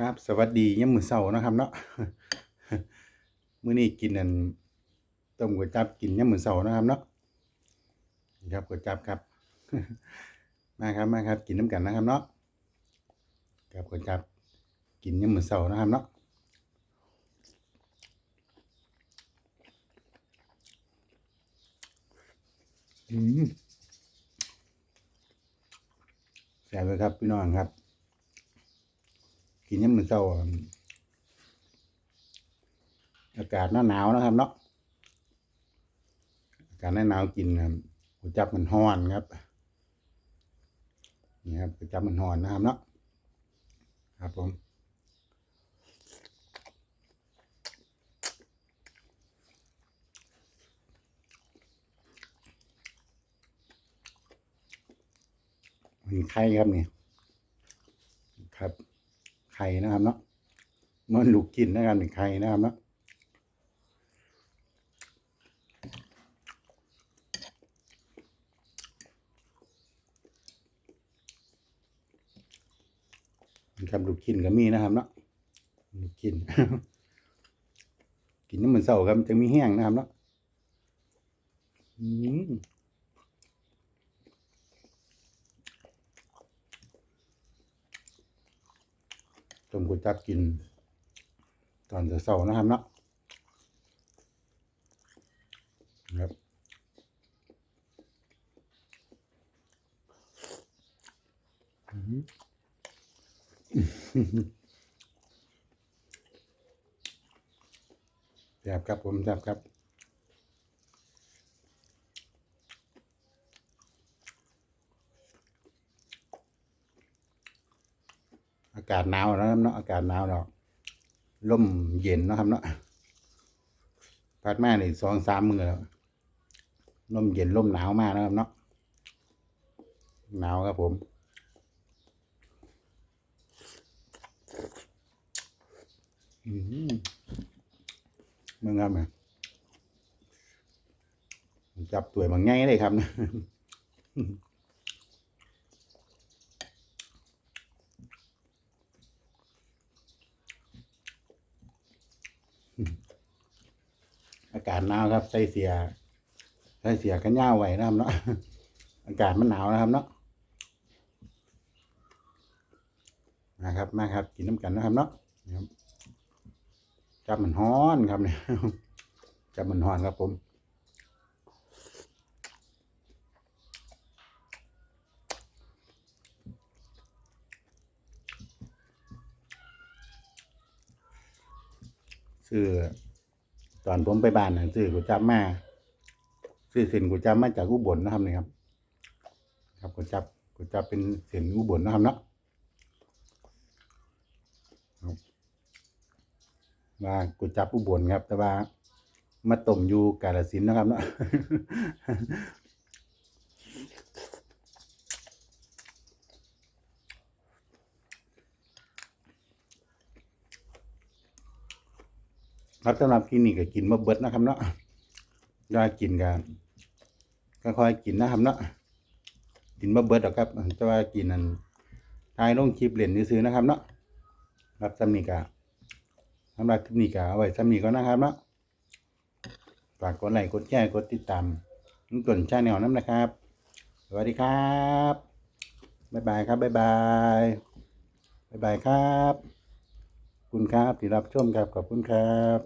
ครับสวัสดียามมือเช้าเนาะครับเนาะมื้อนี้กินอันต้มก๋วยจับกินยามมือเช้าเนาะครับเนาะครับก๋วยจับครับ มาครับมาครับ กินน้ำกันนะครับเนาะครับก๋วยจับกินยามมือเช้านะครับเนาะอืมแซ่บเลยครับพี่น้องครับ กินยามมื้อเช้าอากาศหนาวๆนะครับเนาะอากาศหนาวกินครับก๋วจับมันร้อนครับนี่ครับก๋วจับมันร้อนนะครับเนาะครับผมมีไข่ครับเนี่ยครับ ไข่นะครับเนาะมันลูกกินนะครับนี่ไข่นะครับเนาะนี่ครับลูกกินก็มีนะครับเนาะลูกกิน กินน้ำมันเศร้าครับจะมีแห้งนะครับเนาะอืม ต้มก๋วยจั๊บกิน ตอนเช้าๆนะครับเนาะครับแซ่บครับผมแซ่บครับากาศหนาวนะครับเนาะอากาศหนาวเนาะลมเย็นนะครับเนาะพัดมานี่สองสามมือแล้วลมเย็นลมหนาวมากนะครับเนาะหนาวครับผมอืมมึงครับแม่จับตัวมันง่ายเลยครับอาาศหนาวครับ ใส่เสียใส่เสียกันย่าวไว้นะครับเนาะอากาศมันหนาวนะครับเนาะมาครับมาครับ กินน้ำกันนะครับเนาะนะครับจับมันฮ้อนครับเนี่ยจับมันฮ้อนครับผมซื้อ ตอนผมไปบ้านน่ะซื้อกุจับมาซื้อเส้นกุจับมาจากอุบลนะครับนี่ครับ ครับกุจับกุจับเป็นเส้นอุบลนะครับเนาะครับว่ากุจับอุบลครับ แต่ว่ามาต้มอยู่กาลสินนะครับเนาะ ครับสำหรับกินนี่ก็กินมาเบิดนะครับเนาะได้กินกันก็ค่อยๆกินนะครับเนาะกินมาเบิดหรอกครับแต่ว่ากินนั่นทายลงคลิปเล่นซื้อนะครับเนาะครับสำนีกะสำหรับคลิปนี้กะเอาไว้สำนีก็นะครับเนาะฝากกดไลค์กดแชร์กดติดตามนุ่งตุ่นชาแนลน้ำนะครับ สวัสดีครับบ๊ายบายครับบ๊ายบายบ๊ายบายครับขอบคุณครับที่รับชมครับขอบคุณครับ